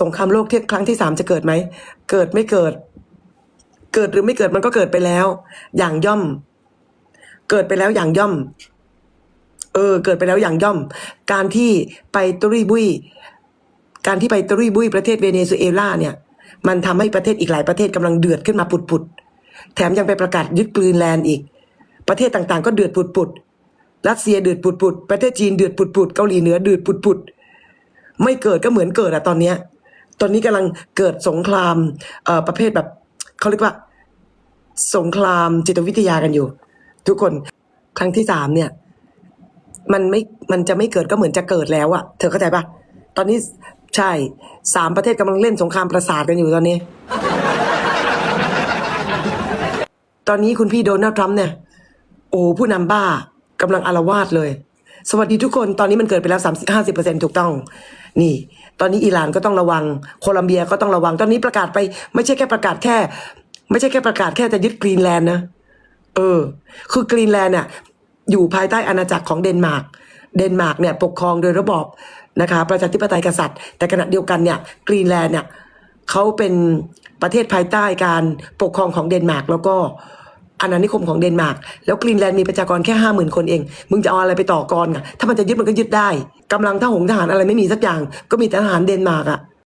สงครามโลกที่ครั้งที่สามจะเกิดไหม เกิดไม่เกิด เกิดหรือไม่เกิดมันก็เกิดไปแล้ว อย่างย่อม เกิดไปแล้วอย่างย่อม เออ เกิดไปแล้วอย่างย่อม การที่ไปตุรีบุยการที่ไปตุรีบุยประเทศเวเนซุเอลาเนี่ย มันทำให้ประเทศอีกหลายประเทศกำลังเดือดขึ้นมาปุดๆแถมยังไปประกาศยึดกรีนแลนด์อีก ประเทศต่างๆ ก็เดือดปุดๆรัสเซียเดือดปุดๆประเทศจีนเดือดปุดๆเกาหลีเหนือเดือดปุดๆไม่เกิดก็เหมือนเกิดอะตอนเนี้ย ตอนนี้กำลังเกิดสงครามประเภทแบบเขาเรียกว่า สงครามจิตวิทยากันอยู่ ทุกคนครั้งที่สามเนี่ย มันไม่มันจะไม่เกิดก็เหมือนจะเกิดแล้วอะเธอเข้าใจปะตอนนี้ใช่สามประเทศกำลังเล่นสงครามประสาทกันอยู่ตอนนี้ ตอนนี้คุณพี่โดนัลด์ทรัมป์เนี่ย โอ้ผู้นำบ้ากำลังอารวาสเลย สวัสดีทุกคนตอนนี้มันเกิดไปแล้วสามสิบห้าสิบเปอร์เซ็นถูกต้อง นี่ ตอนนี้อิหร่านก็ต้องระวัง โคลัมเบียก็ต้องระวัง ตอนนี้ประกาศไป ไม่ใช่แค่ประกาศแค่ ไม่ใช่แค่ประกาศแค่จะยึดกรีนแลนด์นะเออ คือกรีนแลนด์เนี่ยอยู่ภายใต้อาณาจักรของเดนมาร์กเดนมาร์กเนี่ยปกครองโดยระบอบนะคะ ประชาธิปไตยกษัตริย์ แต่ขณะเดียวกันเนี่ยกรีนแลนด์เนี่ยเขาเป็นประเทศภายใต้การปกครองของเดนมาร์กแล้วก็ อาณานิคมของเดนมาร์กแล้วกรีนแลนด์มีประชากรแค่ห้าหมื่นคนเอง มึงจะเอาอะไรไปต่อกรอะถ้ามันจะยึดมันก็ยึดได้กำลังทหงทหารอะไรไม่มีสักอย่าง ก็มีแต่ทหารเดนมาร์กอะ